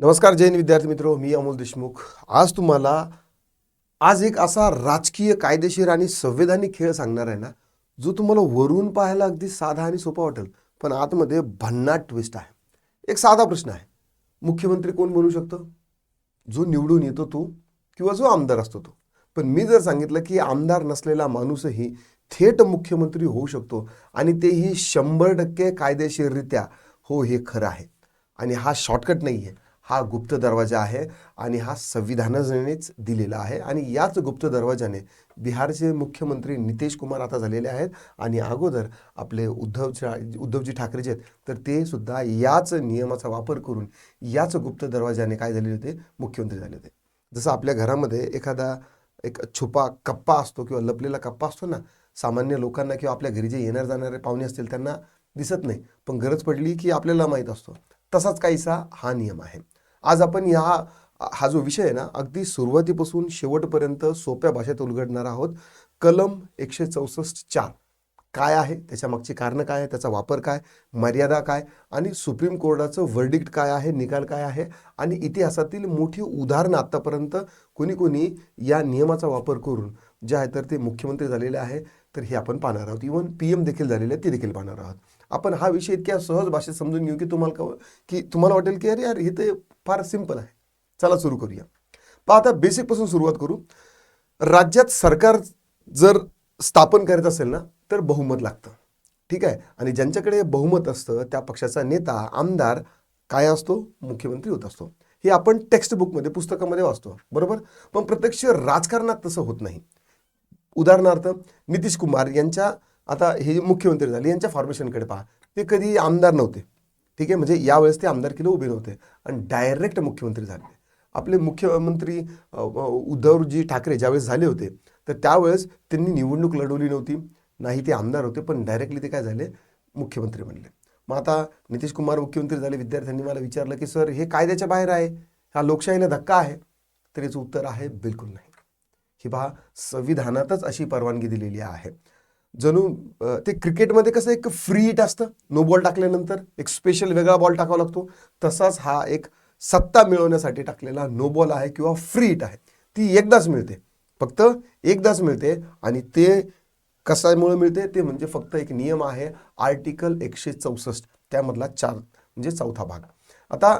नमस्कार जैन विद्यार्थी मित्र. मी अमोल देशमुख. आज तुम्हाला आज एक असा राजकीय कायदेशीर आणि संवैधानिक खेळ सांगणार आहे ना जो तुम्हाला वरून पाहायला अगदी साधा आणि सोपा वाटेल पण आतमध्ये भन्नाट ट्विस्ट आहे. एक साधा प्रश्न आहे. मुख्यमंत्री कोण बनू शकतो? जो निवडून येतो तो किंवा जो आमदार असतो तो? पण मी जर सांगितलं की आमदार नसलेला माणूसही थेट मुख्यमंत्री होऊ शकतो आणि तेही शंभर टक्के कायदेशीररित्या. हो हे खरं आहे. आणि हा शॉर्टकट नाही आहे हा गुप्त दरवाजा आहे आणि हा संविधानानेच दिलेला आहे. आणि याच गुप्त दरवाजाने बिहारचे मुख्यमंत्री नितेश कुमार आता झालेले आहेत. आणि अगोदर आपले उद्धव उद्धवजी ठाकरे जे आहेत तर ते सुद्धा याच नियमाचा वापर करून याच गुप्त दरवाजाने काय झालेले होते? मुख्यमंत्री झाले होते. जसं आपल्या घरामध्ये एखादा एक छुपा कप्पा असतो किंवा लपलेला कप्पा असतो ना सामान्य लोकांना किंवा आपल्या घरी जे येणार जाणारे पाहुणे असतील त्यांना दिसत नाही. पण गरज पडली की आपल्याला माहीत असतो. तसाच काहीसा हा नियम आहे. आज आपण ह्या हा जो विषय आहे ना अगदी सुरुवातीपासून शेवटपर्यंत सोप्या भाषेत उलगडणार आहोत. कलम एकशे चौसष्ट चार. काय आहे? त्याच्यामागची कारणं काय आहे त्याचा वापर काय? मर्यादा काय? आणि सुप्रीम कोर्टाचं वर्डिक्ट काय आहे? निकाल काय आहे? आणि इतिहासातील मोठी उदाहरणं आत्तापर्यंत कोणी कोणी या नियमाचा वापर करून जे आहे तर ते मुख्यमंत्री झालेले आहे तर हे आपण पाहणार आहोत. इवन पी एम देखील झालेले आहे ते देखील पाहणार आहोत. आपण हा विषय इतक्या सहज भाषेत समजून घेऊ की तुम्हाला का की तुम्हाला वाटेल की अरे यार हे ते फार सिंपल आहे. चला सुरू करूया. पहा आता बेसिकपासून सुरुवात करू. राज्यात सरकार जर स्थापन करायचं असेल ना तर बहुमत लागतं. ठीक आहे? आणि ज्यांच्याकडे बहुमत असतं त्या पक्षाचा नेता आमदार काय असतो? मुख्यमंत्री होत असतो. हे आपण टेक्स्ट बुकमध्ये पुस्तकामध्ये वाचतो. बरोबर? पण प्रत्यक्ष राजकारणात तसं होत नाही. उदाहरणार्थ नितीश कुमार यांच्या आता हे मुख्यमंत्री झाले यांच्या फॉर्मेशनकडे पहा. ते कधी आमदार नव्हते. ठीक आहे? म्हणजे यावेळेस ते आमदारकीला उभे नव्हते. आणि डायरेक्ट मुख्यमंत्री झाले. आपले मुख्यमंत्री उद्धवजी ठाकरे ज्यावेळेस झाले होते तर त्यावेळेस त्यांनी निवडणूक लढवली नव्हती. नाही ते आमदार होते पण डायरेक्टली ते काय झाले? मुख्यमंत्री बनले. मग आता नितीश कुमार मुख्यमंत्री झाले. विद्यार्थ्यांनी मला विचारलं की सर हे कायद्याच्या बाहेर आहे? हा लोकशाहीला धक्का आहे? तर याचं उत्तर आहे बिलकुल नाही. ही पहा संविधानातच अशी परवानगी दिलेली आहे. जणू ते क्रिकेटमध्ये कसं एक फ्री हिट असतं. नो बॉल टाकल्यानंतर एक स्पेशल वेगळा बॉल टाकावा लागतो. तसाच हा एक सत्ता मिळवण्यासाठी टाकलेला नो बॉल आहे किंवा फ्री हिट आहे. ती एकदाच मिळते. फक्त एकदाच मिळते आणि ते कशामुळे मिळते? ते म्हणजे फक्त एक नियम आहे आर्टिकल एकशे चौसष्ट त्यामधला चार म्हणजे चौथा भाग. आता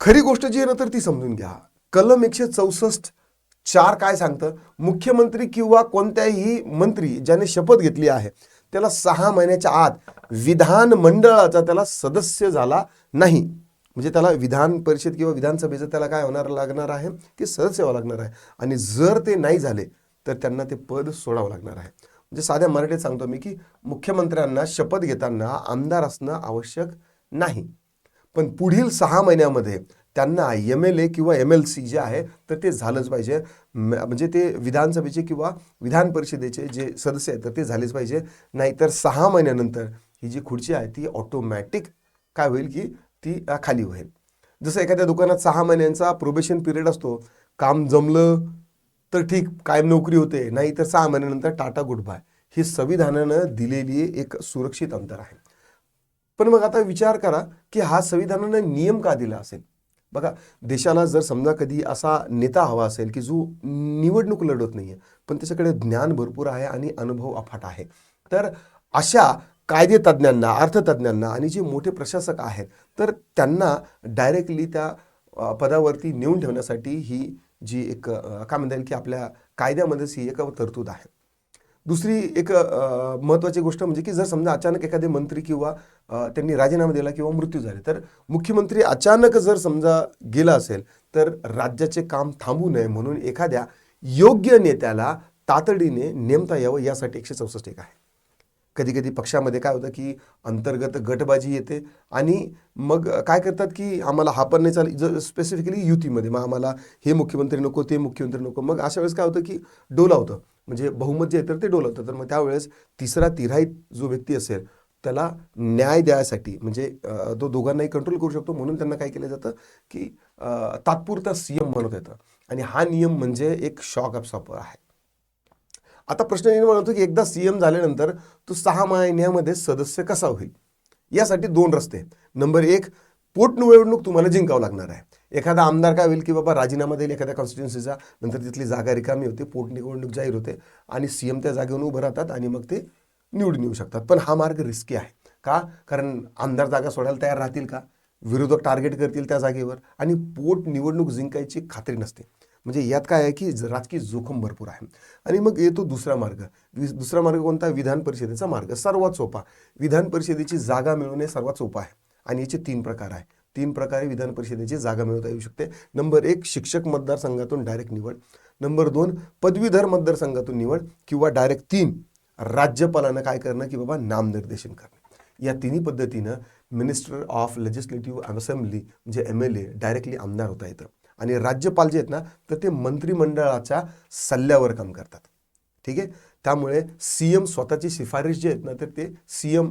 खरी गोष्ट जी आहे ना तर ती समजून घ्या. कलम एकशे चौसष्ट चार काय सांगतं? मुख्यमंत्री किंवा कोणत्याही मंत्री ज्याने शपथ घेतली आहे त्याला सहा महिन्याच्या आत विधान मंडळाचा त्याला सदस्य झाला नाही. म्हणजे त्याला विधान परिषद किंवा विधानसभेचं त्याला काय होणार लागणार आहे? की सदस्य व्हावं लागणार आहे. आणि जर ते नाही झाले तर त्यांना ते पद सोडावं लागणार आहे. म्हणजे साध्या मराठीत सांगतो मी की मुख्यमंत्र्यांना शपथ घेताना आमदार असणं आवश्यक नाही. पण पुढील सहा महिन्यामध्ये त्यांना एम एल ए किंवा एम एल सी जे आहे तर ते झालंच पाहिजे. म्हणजे ते विधानसभेचे किंवा विधान परिषदेचे जे सदस्य आहेत तर ते झालेच पाहिजे. नाहीतर सहा महिन्यानंतर ही जी खुर्ची आहे ती ऑटोमॅटिक काय होईल की ती खाली होईल. जसं एखाद्या दुकानात सहा महिन्यांचा प्रोबेशन पिरियड असतो काम जमलं तर ठीक कायम नोकरी होते नाही तर सहा महिन्यानंतर टाटा गुड बाय ही संविधानानं दिलेली एक सुरक्षित अंतर आहे. पण मग आता विचार करा की हा संविधानानं नियम का दिला असेल? बघा देशाला जर समजा कधी असा नेता हवा असेल की जो निवडणूक लढवत नाही आहे पण त्याच्याकडे ज्ञान भरपूर आहे आणि अनुभव अफाट आहे. तर अशा कायदे तज्ज्ञांना अर्थतज्ज्ञांना आणि जे मोठे प्रशासक आहेत तर त्यांना डायरेक्टली त्या पदावरती नेऊन ठेवण्यासाठी ही जी एक काय म्हणता येईल की आपल्या कायद्यामध्येच ही एक तरतूद आहे. दुसरी एक महत्त्वाची गोष्ट म्हणजे की जर समजा अचानक एखादे मंत्री किंवा त्यांनी राजीनामा दिला किंवा मृत्यू झाले तर मुख्यमंत्री अचानक जर समजा गेला असेल तर राज्याचे काम थांबू नये म्हणून एखाद्या योग्य नेत्याला तातडीने नेमता यावं यासाठी एकशे चौसष्ट एक आहे. कधी कधी पक्षामध्ये काय होतं की अंतर्गत गटबाजी येते आणि मग काय करतात की आम्हाला हा पण नाही चालेल जर स्पेसिफिकली युतीमध्ये मग आम्हाला हे मुख्यमंत्री नको ते मुख्यमंत्री नको मग अशा वेळेस काय होतं की डोलावतं. म्हणजे बहुमत जे आहे तर ते डोलवतं तर मग त्यावेळेस तिसरा तिराईत जो व्यक्ती असेल त्याला न्याय द्यायसाठी म्हणजे तो दोघांनाही कंट्रोल करू शकतो. म्हणून त्यांना काय केलं जातं की तात्पुरता सीएम म्हणत येतं आणि हा नियम म्हणजे एक शॉक ऑफ आहे. आता प्रश्न निर्माण होतो की एकदा सीएम झाल्यानंतर तो सहा महिन्यामध्ये सदस्य कसा होईल? यासाठी दोन रस्ते नंबर एक पोटनिवडणूक तुम्हाला जिंकावं लागणार आहे. एखादा आमदार काय होईल की बाबा राजीनामा देईल एखाद्या कॉन्स्टिट्युन्सीचा नंतर तिथली जागा रिकामी होते पोटनिवडणूक जाहीर होते आणि सी एम त्या जागेवरून उभं राहतात आणि मग ते निवडून येऊ शकतात. पण हा मार्ग रिस्की आहे. का? कारण आमदार जागा सोडायला तयार राहतील का? विरोधक टार्गेट करतील त्या जागेवर आणि पोट निवडणूक जिंकायची खात्री नसते. म्हणजे यात काय आहे की राजकीय जोखम भरपूर आहे. आणि मग येतो दुसरा मार्ग. वि- दुसरा मार्ग कोणता? विधान परिषदेचा मार्ग. सर्वात सोपा. विधान परिषदेची जागा मिळवणे सर्वात सोपं आहे. आणि याचे तीन प्रकार आहे. तीन प्रकारे विधान परिषदेची जागा मिळवता येऊ शकते. नंबर एक शिक्षक मतदारसंघातून डायरेक्ट निवड. नंबर दोन पदवीधर मतदारसंघातून निवड किंवा डायरेक्ट तीन राज्यपालानं काय करणं की बाबा नामनिर्देशन करणं. या तिन्ही पद्धतीनं मिनिस्टर ऑफ लेजिस्लेटिव्ह असेंब्ली म्हणजे एम एल ए डायरेक्टली आमदार होता येतं. आणि राज्यपाल जे आहेत ना तर ते मंत्रिमंडळाच्या सल्ल्यावर काम करतात. ठीक आहे? त्यामुळे सी एम स्वतःची शिफारस जी आहेत ना तर ते सी एम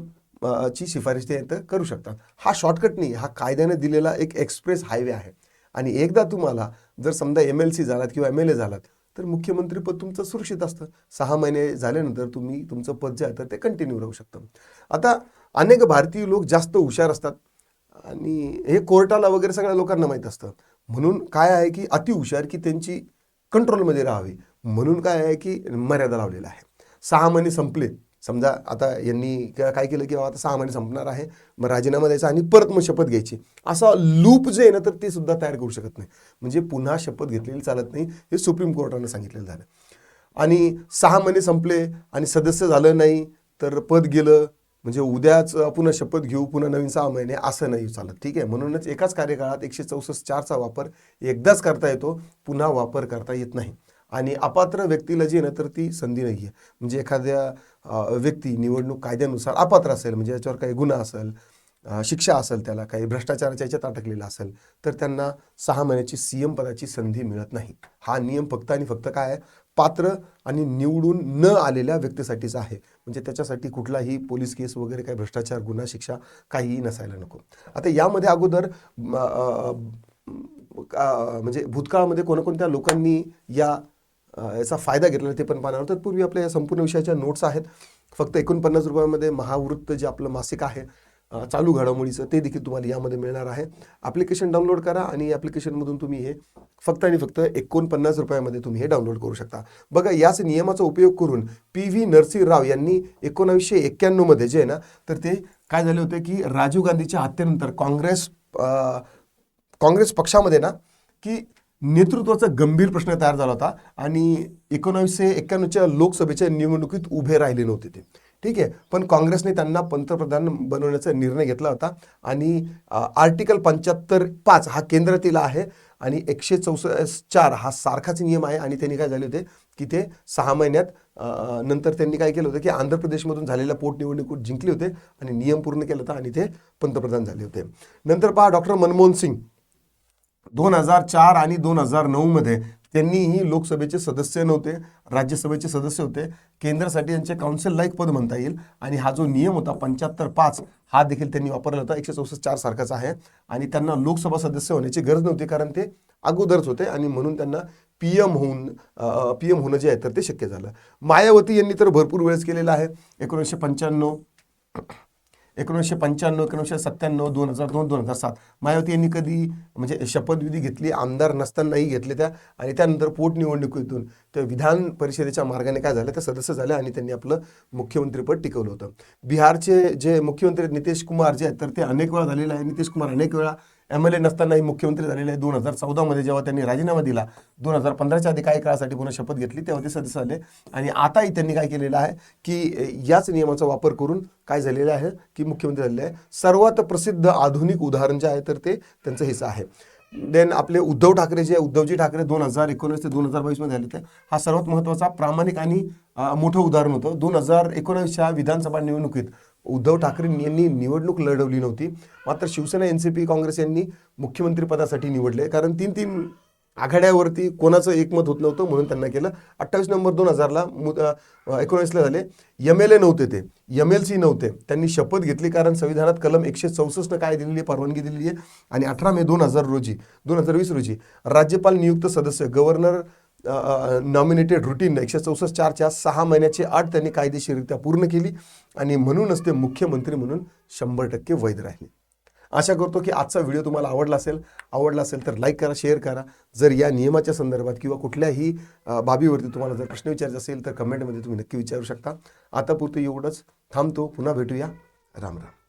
ची शिफारस ते इथं करू शकतात. हा शॉर्टकट नाही हा कायद्याने दिलेला एक एक्सप्रेस हायवे आहे. आणि एकदा तुम्हाला जर समजा एम एल सी झालात किंवा एम एल ए झालात तर मुख्यमंत्रीपद तुमचं सुरक्षित असतं. सहा महिने झाल्यानंतर तुम्ही तुमचं पद जे आहे तर ते कंटिन्यू राहू शकतं. आता अनेक भारतीय लोक जास्त हुशार असतात. आणि हे कोर्टाला वगैरे सगळ्या लोकांना माहीत असतं. म्हणून काय आहे की अति हुशार की त्यांची कंट्रोलमध्ये राहावी. म्हणून काय आहे की मर्यादा लावलेला आहे सहा महिने संपले समजा आता यांनी काय केलं की बाबा आता सहा महिने संपणार आहे मग राजीनामा द्यायचा आणि परत मग शपथ घ्यायची. असा लूप जे आहे ना तर ते सुद्धा तयार करू शकत नाही. म्हणजे पुन्हा शपथ घेतलेली चालत नाही हे सुप्रीम कोर्टानं सांगितलेलं झालं. आणि सहा महिने संपले आणि सदस्य झालं नाही तर पद गेलं म्हणजे उद्याच पुन्हा शपथ घेऊ पुन्हा नवीन सहा महिने असं नाही चालत. ठीक आहे? म्हणूनच एकाच कार्यकाळात एकशे चौसष्ट चारचा वापर एकदाच करता येतो पुन्हा वापर करता येत नाही. आणि अपात्र व्यक्तीला जी ना तर ती संधी नाही आहे म्हणजे एखाद्या व्यक्ती निवडणूक कायद्यानुसार अपात्र असेल म्हणजे याच्यावर काही गुन्हा असेल शिक्षा असेल त्याला काही भ्रष्टाचाराच्या याच्यात अटकलेला असेल तर त्यांना सहा महिन्याची सी एम पदाची संधी मिळत नाही. हा नियम फक्त आणि फक्त काय आहे? पात्र आणि निवडून न आलेल्या व्यक्तीसाठीचा आहे. म्हणजे त्याच्यासाठी कुठलाही पोलीस केस वगैरे काही भ्रष्टाचार गुन्हा शिक्षा काहीही नसायला नको. आता यामध्ये अगोदर म्हणजे भूतकाळामध्ये कोणकोणत्या लोकांनी या याचा फायदा घेतलेला ते पण पाहणार तर तत्पूर्वी आपल्या या संपूर्ण विषयाच्या नोट्स आहेत. फक्त एकोणपन्नास रुपयामध्ये महावृत्त जे आपलं मासिक आहे चालू घडामोडीचं ते देखील तुम्हाला यामध्ये मिळणार आहे. ॲप्लिकेशन डाउनलोड करा आणि ॲप्लिकेशनमधून तुम्ही हे फक्त आणि फक्त एकोणपन्नास रुपयामध्ये तुम्ही हे डाउनलोड करू शकता. बघा याच नियमाचा उपयोग करून पी व्ही नरसिंहराव यांनी एकोणावीसशे एक्क्याण्णवमध्ये जे आहे ना तर ते काय झाले होते की राजीव गांधीच्या हत्येनंतर काँग्रेस काँग्रेस पक्षामध्ये ना की नेतृत्वाचा गंभीर प्रश्न तयार झाला होता आणि एकोणावीसशे एक्क्याण्णवच्या लोकसभेच्या निवडणुकीत उभे राहिले नव्हते ते. ठीक आहे? पण काँग्रेसने त्यांना पंतप्रधान बनवण्याचा निर्णय घेतला होता आणि आर्टिकल पंच्याहत्तर पाच हा केंद्रातील आहे आणि एकशे चौसष्ट चार हा सारखाच नियम आहे आणि त्यांनी काय झाले होते की ते सहा महिन्यात नंतर त्यांनी काय केलं होतं की आंध्र प्रदेशमधून झालेल्या पोटनिवडणुकीत जिंकले होते आणि नियम पूर्ण केला होता आणि ते पंतप्रधान झाले होते. नंतर पहा डॉक्टर मनमोहन सिंग. दोन हजार चार आणि दोन हजार नऊमध्ये त्यांनीही लोकसभेचे सदस्य नव्हते राज्यसभेचे सदस्य होते. केंद्रासाठी यांचे काउन्सिल लाईक पद म्हणता येईल. आणि हा जो नियम होता पंच्याहत्तर पाच हा देखील त्यांनी वापरला होता. एकशे चौसष्ट चार सारखाच आहे. आणि त्यांना लोकसभा सदस्य होण्याची गरज नव्हती कारण ते अगोदरच होते आणि म्हणून त्यांना पी एम होऊन पी एम होणं जे आहे तर ते शक्य झालं. मायावती यांनी तर भरपूर वेळेस केलेलं आहे. एकोणीसशे पंच्याण्णव एकोणीसशे पंच्याण्णव एकोणीसशे सत्त्याण्णव दोन हजार दोन दोन हजार सात. मायावती यांनी कधी म्हणजे शपथविधी घेतली आमदार नसतानाही घेतले त्या आणि त्यानंतर पोटनिवडणुकीतून त्या विधान परिषदेच्या मार्गाने काय झालं त्या सदस्य झाल्या आणि त्यांनी आपलं मुख्यमंत्रीपद टिकवलं होतं. बिहारचे जे मुख्यमंत्री नितीश कुमार जे आहेत तर ते अनेक वेळा झालेले आहे नितीश कुमार अनेक वेळा एम एल ए नसतानाही मुख्यमंत्री झालेले आहे दोन हजार चौदामध्ये जेव्हा त्यांनी राजीनामा दिला दोन हजार पंधराच्या आधी काही काळासाठी पुन्हा शपथ घेतली तेव्हा ते सदस्य झाले. आणि आताही त्यांनी काय केलेलं आहे की याच नियमाचा वापर करून काय झालेलं आहे की मुख्यमंत्री झालेले आहे. सर्वात प्रसिद्ध आधुनिक उदाहरण जे आहे तर ते त्यांचं हिस्सा आहे. देन आपले उद्धव ठाकरे जे उद्धवजी ठाकरे दोन हजार एकोणीस ते दोन हजार बावीसमध्ये झाले ते हा सर्वात महत्त्वाचा प्रामाणिक आणि मोठं उदाहरण होतं. दोन हजार एकोणावीसच्या विधानसभा निवडणुकीत उद्धव ठाकरे यांनी निवडणूक लढवली नव्हती. मात्र Shiv Sena N C P Congress यांनी मुख्यमंत्रीपदासाठी निवडले. कारण तीन तीन आघाड्यावरती कोणाचं एकमत होत नव्हतं म्हणून त्यांना केलं. अठ्ठावीस नोव्हेंबर दोन हजारला एकोणीसला झाले. एम एल ए नव्हते ते. एम एल सी नव्हते. त्यांनी शपथ घेतली कारण संविधानात कलम एकशे चौसष्ट काय दिलेली आहे परवानगी दिलेली आहे. आणि अठरा मे दोन हजार रोजी दोन हजार वीस रोजी राज्यपाल नियुक्त सदस्य गव्हर्नर नॉमिनेटेड रुटीन एकशे चौसष्ट चारच्या सहा महिन्याची अट त्यांनी कायदेशीररित्या पूर्ण केली आणि म्हणूनच ते मुख्यमंत्री म्हणून शंभर टक्के वैध राहिले. आशा करतो की आजचा व्हिडिओ तुम्हाला आवडला असेल आवडला असेल तर लाईक करा शेअर करा. जर या नियमाच्या संदर्भात किंवा कुठल्याही बाबीवरती तुम्हाला जर प्रश्न विचारायचे असेल तर कमेंटमध्ये तुम्ही नक्की विचारू शकता. आतापुरतं एवढंच. थांबतो पुन्हा भेटूया. राम राम.